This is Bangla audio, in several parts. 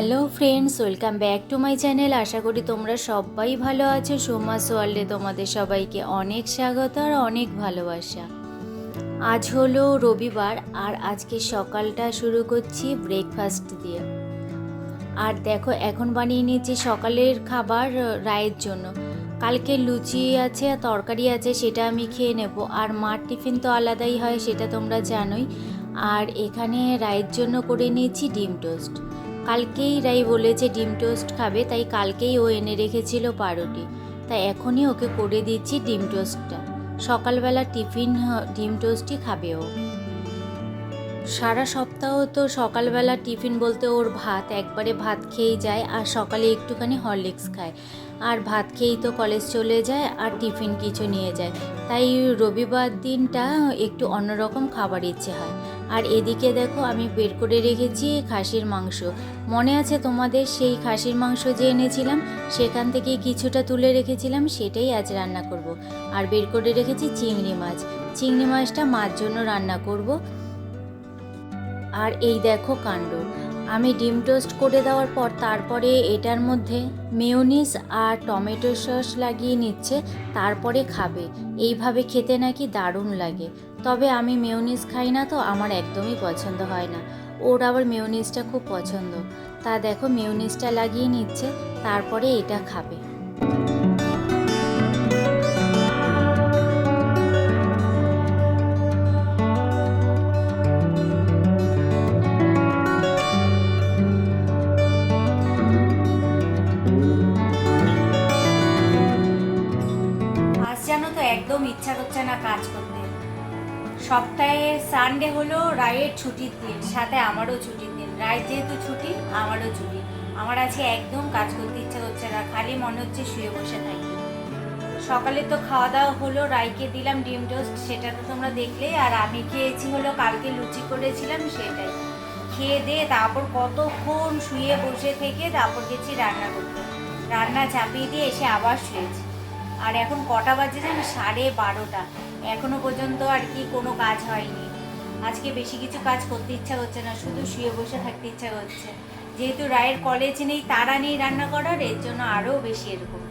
Hello friends, welcome back to my channel. আশা করি তোমরা সবাই ভালো আছো। সোমাস ওয়ার্ল্ডে তোমাদের সবাইকে অনেক স্বাগত আর অনেক ভালোবাসা। আজ হলো রবিবার আর আজকে সকালটা শুরু করছি ব্রেকফাস্ট দিয়ে। আর দেখো, এখন বানিয়ে নিয়েছি সকালের খাবার রায়ের জন্য। কালকে লুচি আছে আর তরকারি আছে, সেটা আমি খেয়ে নেব। আর মার টিফিন তো আলাদাই হয়, সেটা তোমরা জানোই। আর এখানে রায়ের জন্য করে নিয়েছি ডিম টোস্ট। কালকেই রাই বলেছে ডিম টোস্ট খাবে, তাই কালকেই ও এনে রেখেছিল পাউরুটি। তাই এখনই ওকে করে দিচ্ছি ডিম টোস্টটা। সকালবেলা টিফিন ডিম টোস্টই খাবে ও। সারা সপ্তাহ তো সকালবেলা টিফিন বলতে ওর ভাত, একবারে ভাত খেয়েই যায়, আর সকালে একটুখানি হরলিক্স খায়। আর ভাত খেয়েই তো কলেজ চলে যায়, আর টিফিন কিছু নিয়ে যায়। তাই রবিবার দিনটা একটু অন্যরকম খাবার ইচ্ছে হয়। আর এদিকে দেখো আমি বের করে রেখেছি খাসির মাংস। মনে আছে তোমাদের সেই খাসির মাংস যে এনেছিলাম, সেখান থেকে কিছুটা তুলে রেখেছিলাম, সেটাই আজ রান্না করব। আর বের করে রেখেছি চিংড়ি মাছ চিংড়ি মাছটা মার জন্য রান্না করব। আর এই দেখো কাণ্ড আমি ডিম টোস্ট করে দেওয়ার পর তারপরে এটার মধ্যে মেয়োনিজ আর টমেটো সস লাগিয়ে নিচ্ছে, তারপরে খাবে এইভাবে খেতে নাকি দারুণ লাগে তবে আমি মেয়োনিজ খাই না তো আমার একদমই পছন্দ হয় না। ওর আবার মেয়োনিজটা খুব পছন্দ। তা দেখো মেয়োনিজটা লাগিয়ে নিচ্ছে, তারপরে এটা খাবে। আজ তো একদম ইচ্ছা করছে না কাজ করতে। সপ্তাহে সানডে হলো রায়ের ছুটির দিন, সাথে আমারও ছুটির দিন। রায় যেহেতু ছুটি, আমারও ছুটি। আমার আজকে একদম কাজ করতে ইচ্ছা করছে না, খালি মনে হচ্ছে শুয়ে বসে থাকি। সকালে তো খাওয়া দাওয়া হলো রাইকে দিলাম ডিম টোস্ট, সেটা তো তোমরা দেখলেই আর আমি খেয়েছি হলো, কালকে লুচি করেছিলাম, সেটাই। খেয়ে দিয়ে তারপর কতক্ষণ শুয়ে বসে থেকে তারপর গেছি রান্না করতে। রান্না চাপিয়ে দিয়ে এসে আবার শুয়েছি। আর এখন কটা বাজে জানো? সাড়ে বারোটা। এখনও পর্যন্ত আর কি কোনো কাজ হয়নি। আজকে বেশি কিছু কাজ করতে ইচ্ছা করছে না, শুধু শুয়ে বসে থাকতে ইচ্ছা করছে। যেহেতু রায়ের কলেজ নেই, তারা নেই রান্না করার, এর জন্য আরও বেশি এরকম।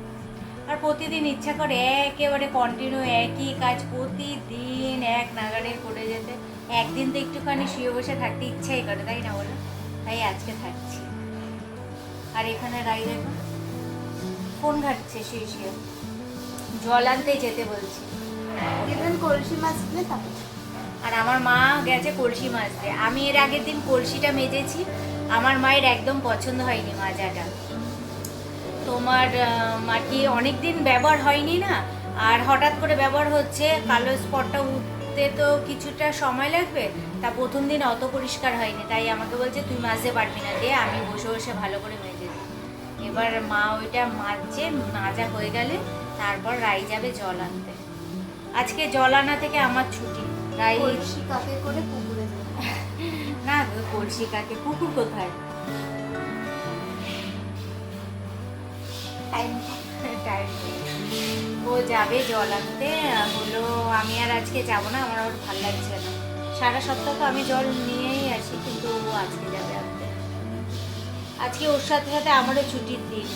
আর প্রতিদিন ইচ্ছা করে একেবারে কন্টিনিউ একই কাজ প্রতিদিন এক নাগারে করে যেতে। একদিন তো একটুখানি শুয়ে বসে থাকতে ইচ্ছাই করে, তাই না বলো? তাই আজকে থাকছি। আর এখানে রাই দেখো। ফোন ঘাটছে শুয়ে শুয়ে? জল আনতে যেতে বলছি। দিবেন কলসি মাছ তারপর আর আমার মা গেছে কলসি মাজতে আমি এর আগের দিন কলসিটা মেজেছি। আমার মায়ের একদম পছন্দ হয়নি মাজাটা। তোমার কি অনেক দিন ব্যবহার হয়নি না? আর হঠাৎ করে ব্যবহার হচ্ছে কালো স্পটটা উঠতে তো কিছুটা সময় লাগবে। তা প্রথম দিন অত পরিষ্কার হয়নি। তাই আমাকে বলছে তুই মাজতে পারবি না দিয়ে আমি বসে বসে ভালো করে মেজে দিই। এবার মা ওইটা মাজছে মাজা হয়ে গেলে। তারপর রাই যাবে জল আনতে। আজকে জল আনা থেকে আমার ছুটি রাই কলসি কাকে করে পুকুরে না কলসি কাকে কুকুর কোথায়? টাইম টাইম ও যাবে জল আনতে হলো আমি আর আজকে যাব না আমার আর ভালো লাগছে না। সারা সপ্তাহ তো আমি জল নিয়েই আসি কিন্তু ও আজকে যাবে আনতে। আজকে ওর সাথে সাথে আমারও ছুটির দিন।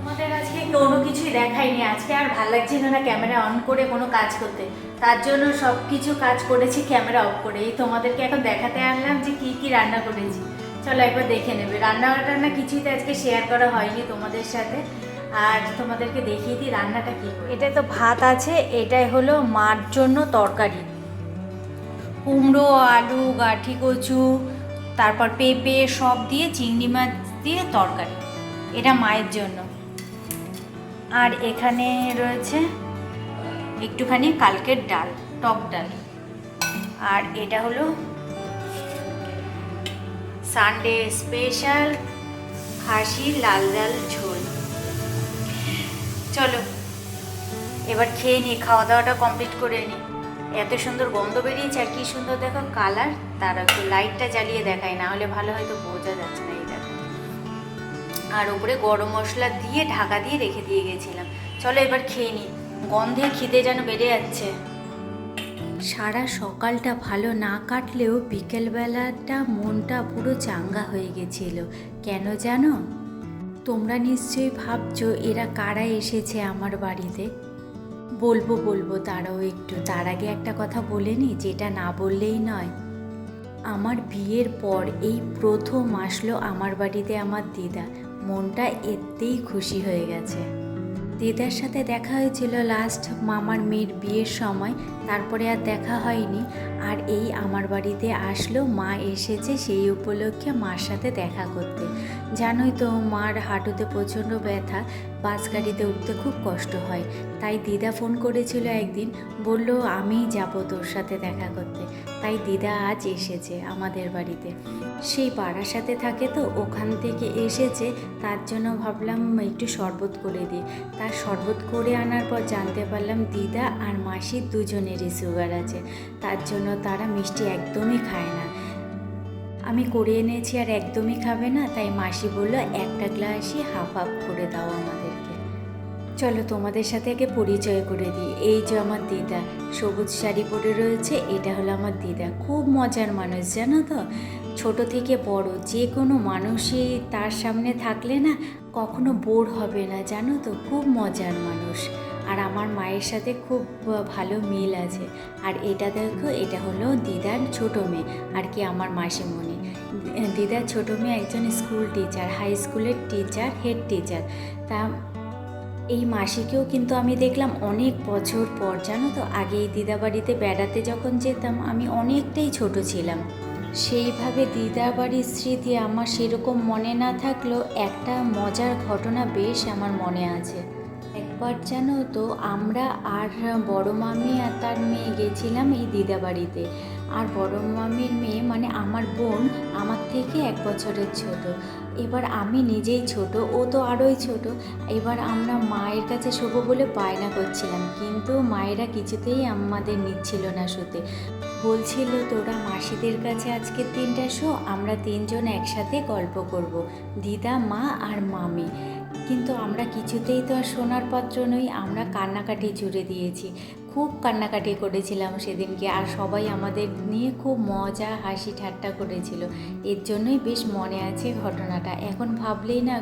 তোমাদের আজকে কোনো কিছুই দেখাইনি। আজকে আর ভালো লাগছিল না ক্যামেরা অন করে কোনো কাজ করতে। তার জন্য সব কিছু কাজ করেছি, ক্যামেরা অফ করে। এই তোমাদেরকে এখন দেখাতে আনলাম যে কি কি রান্না করেছি। চলো একবার দেখে নেবে। রান্না টান্না কিছুই তো আজকে শেয়ার করা হয়নি তোমাদের সাথে। আর তোমাদেরকে দেখিয়ে দিই রান্নাটা কি এটা তো ভাত আছে, এটাই হলো মার জন্য তরকারি। কুমড়ো, আলু, গাঠি, কচু, তারপর পেঁপে সব দিয়ে চিংড়ি মাছ দিয়ে তরকারি। এটা মায়ের জন্য। আর এখানে রয়েছে একটুখানি কালকের ডাল, টক ডাল। আর এটা হলো সানডে স্পেশাল খাসি লাল লাল ঝোল। চলো, এবার খেয়ে নিই খাওয়া দাওয়াটা কমপ্লিট করে নিই এত সুন্দর গন্ধ বেরিয়েছে আর কি সুন্দর দেখো কালার তার একটু লাইটটা জ্বালিয়ে দেখায় না হলে ভালো হয়তো বোঝা যাচ্ছে না। আর উপরে গরম মশলা দিয়ে ঢাকা দিয়ে রেখে দিয়ে গেছিলাম। চলো এবার খেয়ে নিই গন্ধে খিদে যেন বেড়ে যাচ্ছে। সারা সকালটা ভালো না কাটলেও বিকেলবেলাটা মনটা পুরো চাঙ্গা হয়ে গেছিল। কেন জানো? তোমরা নিশ্চয়ই ভাবছ এরা কারা এসেছে আমার বাড়িতে? বলব বলব, তারাও একটু। তার আগে একটা কথা বলে নি, যেটা না বললেই নয়। আমার বিয়ের পর এই প্রথম আসলো আমার বাড়িতে আমার দিদা। মনটা এতেই খুশি হয়ে গেছে। দিদার সাথে দেখা হয়েছিল লাস্ট মামার মেয়ের বিয়ের সময়, তারপরে আর দেখা হয়নি। আর এই আমার বাড়িতে আসলো মা এসেছে সেই উপলক্ষে মার সাথে দেখা করতে। জানোই তো, মার হাঁটুতে প্রচণ্ড ব্যথা, বাস গাড়িতে উঠতে খুব কষ্ট হয়। তাই দিদা ফোন করেছিল একদিন, বলল, আমিই যাব তোর সাথে দেখা করতে। তাই দিদা আজ এসেছে আমাদের বাড়িতে। সেই পাড়ার সাথে থাকে তো, ওখান থেকে এসেছে, তার জন্য ভাবলাম একটু শরবত করে দিই। তার শরবত করে আনার পর জানতে পারলাম দিদা আর মাসির দুজনেরই সুগার আছে। তার জন্য তারা মিষ্টি একদমই খায় না। আমি করে এনেছি আর একদমই খাবে না, তাই মাসি বলল, একটা গ্লাসই হাফ হাফ করে দাও আমাদেরকে। চলো তোমাদের সাথে আগে পরিচয় করে দিই। এই যে আমার দিদা, সবুজ শাড়ি পরে রয়েছে, এটা হলো আমার দিদা। খুব মজার মানুষ, জানো তো? ছোট থেকে বড়, যে কোনো মানুষই তার সামনে থাকলে না, কখনো বোর হবে না, জানো তো? খুব মজার মানুষ। আর আমার মায়ের সাথে খুব ভালো মিল আছে। আর এটা দেখো, এটা হলো দিদার ছোট মেয়ে। আর কি আমার মাসিমণি। দিদার ছোট মেয়ে একজন স্কুল টিচার, হাই স্কুলের টিচার, হেড টিচার। তা এই মাসিকেও কিন্তু আমি দেখলাম অনেক বছর পর, জানো তো? আগে এই দিদাবাড়িতে বেড়াতে যখন যেতাম, আমি অনেকটাই ছোট ছিলাম। সেইভাবে দিদাবাড়ির স্মৃতি আমার সেরকম মনে না থাকলেও একটা মজার ঘটনা বেশ আমার মনে আছে। একবার জানো তো আমরা আর বড় মামি আর তার মেয়ে গেছিলাম এই দিদা বাড়িতে। আর বড় মামির মেয়ে মানে আমার বোন আমার থেকে এক বছরের ছোট। এবার আমি নিজেই ছোট, ও তো আরোই ছোট। এবার আমরা মায়ের কাছে শোবো বলে বায়না করছিলাম, কিন্তু মায়েরা কিছুতেই আমাদের নিচ্ছিল না শুতে। বলছিল, তোরা মাসিদের কাছে আজকে তিনটা শো, আমরা তিনজন একসাথে গল্প করব, দিদা, মা আর মামি। কিন্তু আমরা কিছুতেই তো আর সোনার পাত্র নই, আমরা কান্নাকাটি জুড়ে দিয়েছি। খুব কান্নাকাটি করেছিলাম সেদিনকে আর সবাই আমাদের নিয়ে খুব মজা, হাসি ঠাট্টা করেছিল। এর জন্যই বেশ মনে আছে ঘটনাটা। এখন ভাবলেই না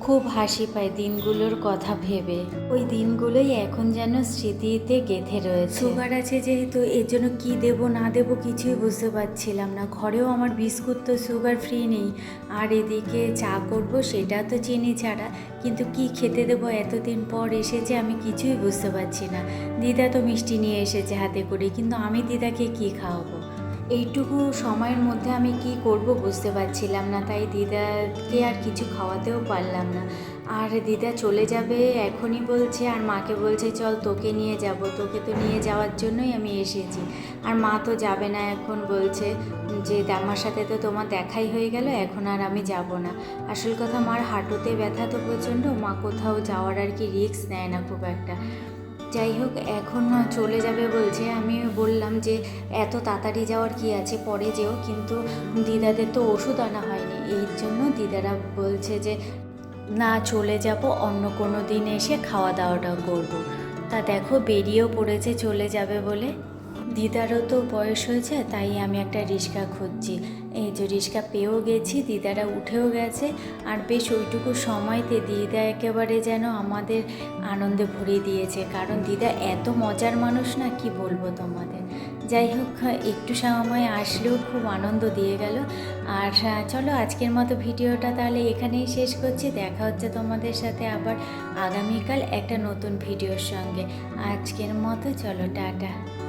খুব হাসি পায় দিনগুলোর কথা ভেবে। ওই দিনগুলোই এখন যেন স্মৃতিতে গেঁথে রয়েছে। সুগার আছে যেহেতু, এর জন্য কী দেবো, না দেবো কিছুই বুঝতে পারছিলাম না। ঘরেও আমার বিস্কুট তো সুগার ফ্রি নেই। আর এদিকে চা করব সেটা তো চিনি ছাড়া। কিন্তু কি খেতে দেবো? এতদিন পর এসেছে, আমি কিছুই বুঝতে পারছি না। দিদা তো মিষ্টি নিয়ে এসেছে হাতে করে, কিন্তু আমি দিদাকে কি খাওয়াবো? এইটুকু সময়ের মধ্যে আমি কি করব বুঝতে পারছিলাম না, তাই দিদাকে আর কিছু খাওয়াতেও পারলাম না। আর দিদা চলে যাবে এখনই বলছে, আর মাকে বলছে, চল তোকে নিয়ে যাব, তোকে তো নিয়ে যাওয়ার জন্যই আমি এসেছি। আর মা তো যাবে না এখন, বলছে। যে আমার সাথে তো তোমার দেখাই হয়ে গেল, এখন আর আমি যাব না। আসল কথা, মার হাঁটুতে ব্যথা তো প্রচণ্ড, মা কোথাও যাওয়ার আর কি রিস্ক নেয় না খুব একটা। যাই হোক, এখন চলে যাবে বলছে। আমি বললাম যে, এত তাড়াতাড়ি যাওয়ার কি আছে? পরে যেও। কিন্তু দিদাদের তো ওষুধ আনা হয়নি। এই জন্য দিদারা বলছে যে, না, চলে যাব। অন্য কোনো দিন এসে খাওয়া দাওয়াটা করব। তা দেখো, বেরিয়েও পড়েছে, চলে যাবে বলে। দিদারও তো বয়স হয়েছে, তাই আমি একটা রিক্সা খুঁজছি। এই পেয়েও গেছি, দিদারা উঠেও গেছে। আর বেশ ওইটুকু সময়তে দিদা একেবারে যেন আমাদের আনন্দে ভরিয়ে দিয়েছে। কারণ দিদা এত মজার মানুষ না, কি বলব তোমাদের? যাই হোক, একটু সময় আসলেও খুব আনন্দ দিয়ে গেল। আর চলো, আজকের মতো ভিডিওটা তাহলে এখানেই শেষ করছি। দেখা হচ্ছে তোমাদের সাথে আবার আগামীকাল একটা নতুন ভিডিওর সঙ্গে। আজকের মতো চলো, টাটা।